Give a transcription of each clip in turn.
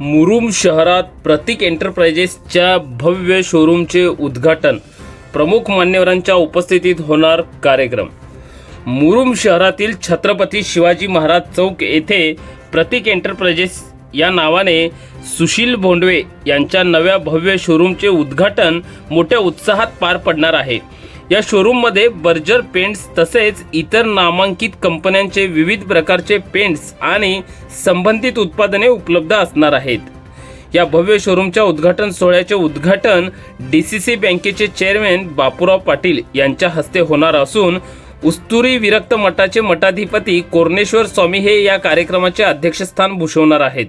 मुरुम शहरात प्रतीक एंटरप्राइजेसच्या भव्य शोरूमचे उद्घाटन. प्रमुख मान्यवरांच्या उपस्थितीत होणार कार्यक्रम. मुरुम शहरातील छत्रपती शिवाजी महाराज चौक येथे प्रतीक एंटरप्राइजेस या नावाने सुशील भोंडवे यांच्या नव्या भव्य शोरूमचे उद्घाटन मोठ्या उत्साहात पार पडणार आहे. या शोरूममध्ये बर्जर पेंट्स तसेच इतर नामांकित कंपन्यांचे विविध प्रकारचे पेंट्स आणि संबंधित उत्पादने उपलब्ध असणार आहेत. या भव्य शोरूमच्या उद्घाटन सोहळ्याचे उद्घाटन डी सी सी बँकेचे चेअरमॅन बापूराव पाटील यांच्या हस्ते होणार असून उस्तुरी विरक्त मठाचे मठाधिपती कोरणेश्वर स्वामी हे या कार्यक्रमाचे अध्यक्षस्थान भूषवणार आहेत.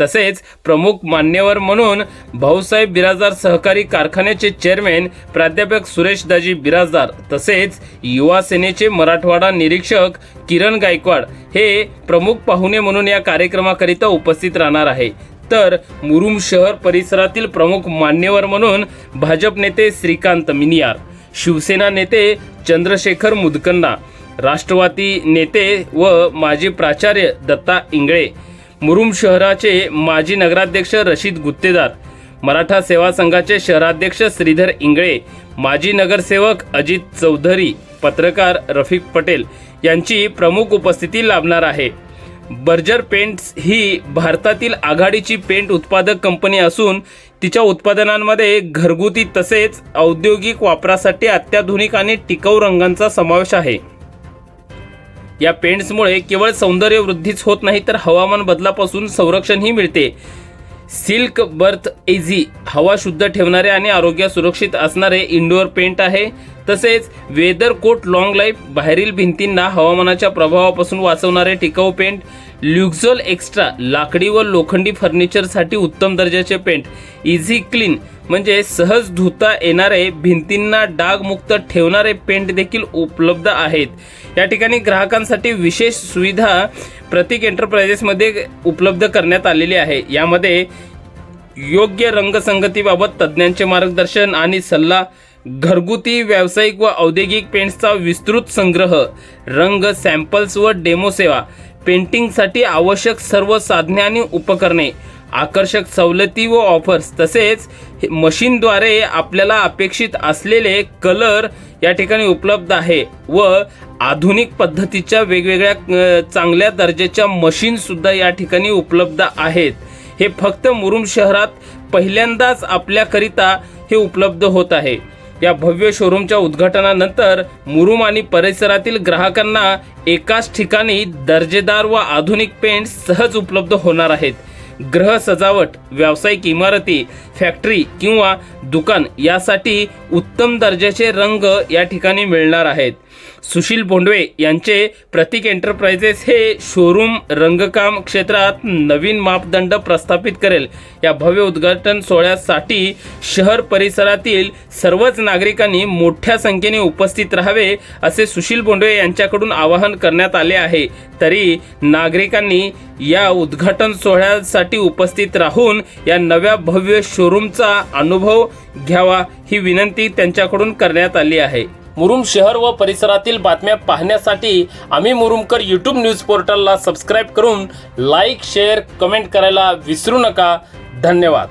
तसेच प्रमुख मान्यवर म्हणून भाऊसाहेब बिराजदार सहकारी कारखान्याचे चेअरमॅन प्राध्यापक सुरेश दाजी बिराजदार तसेच युवा सेनेचे मराठवाडा निरीक्षक किरण गायकवाड हे प्रमुख पाहुणे म्हणून या कार्यक्रमाकरिता उपस्थित राहणार आहे. तर मुरुम शहर परिसरातील प्रमुख मान्यवर म्हणून भाजप नेते श्रीकांत मिनियार शिवसेना नेते चंद्रशेखर मुदकन्ना राष्ट्रवादी नेते व माजी प्राचार्य दत्ता इंगळे मुरुम शहराचे माजी नगराध्यक्ष रशीद गुत्तेदार मराठा सेवा संघाचे शहराध्यक्ष श्रीधर इंगळे माजी नगरसेवक अजित चौधरी पत्रकार रफिक पटेल यांची प्रमुख उपस्थिती लाभणार आहे. बर्जर पेंट्स ही भारतातील आघाडीची पेंट उत्पादक कंपनी असून तिच्या उत्पादनांमध्ये घरगुती तसेच औद्योगिक वापरासाठी अत्याधुनिक आणि टिकाऊ रंगांचा समावेश आहे. या पेंट्समुळे केवळ सौंदर्य वृद्धीच होत नाही तर हवामान बदलापासून संरक्षणही मिळते. सिल्क बर्थ एझी हवा शुद्ध ठेवणारे आणि आरोग्य सुरक्षित असणारे इंडोअर पेंट आहे. तसेच वेदर कोट लॉंग लाईफ बाहेरील भिंतींना हवामानाच्या प्रभावापासून वाचवणारे टिकाऊ पेंट ल्युक्झोल एक्स्ट्रा लाकडी व लोखंडी फर्निचरसाठी उत्तम दर्जाचे पेंट इझी क्लीन म्हणजे सहज धुता येणारे भिंतींना डागमुक्त ठेवणारे पेंट देखील उपलब्ध आहेत. या ठिकाणी ग्राहकांसाठी विशेष सुविधा प्रतीक एंटरप्राइजेसमध्ये उपलब्ध करण्यात आलेली आहे. यामध्ये योग्य रंगसंगतीबाबत तज्ज्ञांचे मार्गदर्शन आणि सल्ला घरगुती व्यावसायिक व औद्योगिक पेंट्सचा विस्तृत संग्रह रंग सॅम्पल्स व डेमो सेवा पेंटिंगसाठी आवश्यक सर्व साधने आणि उपकरणे आकर्षक सवलती व ऑफर्स तसेच हे मशीनद्वारे आपल्याला अपेक्षित असलेले कलर या ठिकाणी उपलब्ध आहे व आधुनिक पद्धतीच्या वेगवेगळ्या चांगल्या दर्जाच्या मशीनसुद्धा या ठिकाणी उपलब्ध आहेत. हे फक्त मुरुम शहरात पहिल्यांदाच आपल्याकरिता हे उपलब्ध होत आहे. या भव्य शोरूमच्या उद्घाटनानंतर मुरुम आणि परिसरातील ग्राहकांना एकाच ठिकाणी दर्जेदार व आधुनिक पेंट सहज उपलब्ध होणार आहेत. ग्रह सजावट व्यावसायिक इमारती फॅक्टरी किंवा दुकान यासाठी उत्तम दर्जाचे रंग या ठिकाणी मिळणार आहेत. सुशील बोंडवे यांचे प्रतीक एंटरप्राइजेस हे शोरूम रंगकाम क्षेत्रात नवीन मापदंड प्रस्थापित करेल. या भव्य उद्घाटन सोहळ्यासाठी शहर परिसरातील सर्वच नागरिकांनी मोठ्या संख्येने उपस्थित राहावे असे सुशील बोंडवे यांच्याकडून आवाहन करण्यात आले आहे. तरी नागरिकांनी या उद्घाटन सोहळ्यासाठी उपस्थित राहून या नव्या भव्य शोरूमचा अनुभव घ्यावा ही विनंती त्यांच्याकडून करण्यात आली आहे. मुरुम शहर व परिसरातील बातम्या पाहण्यासाठी आम्ही मुरुमकर यूट्यूब न्यूज पोर्टलला सबस्क्राईब करून लाईक शेअर कमेंट करायला विसरू नका. धन्यवाद.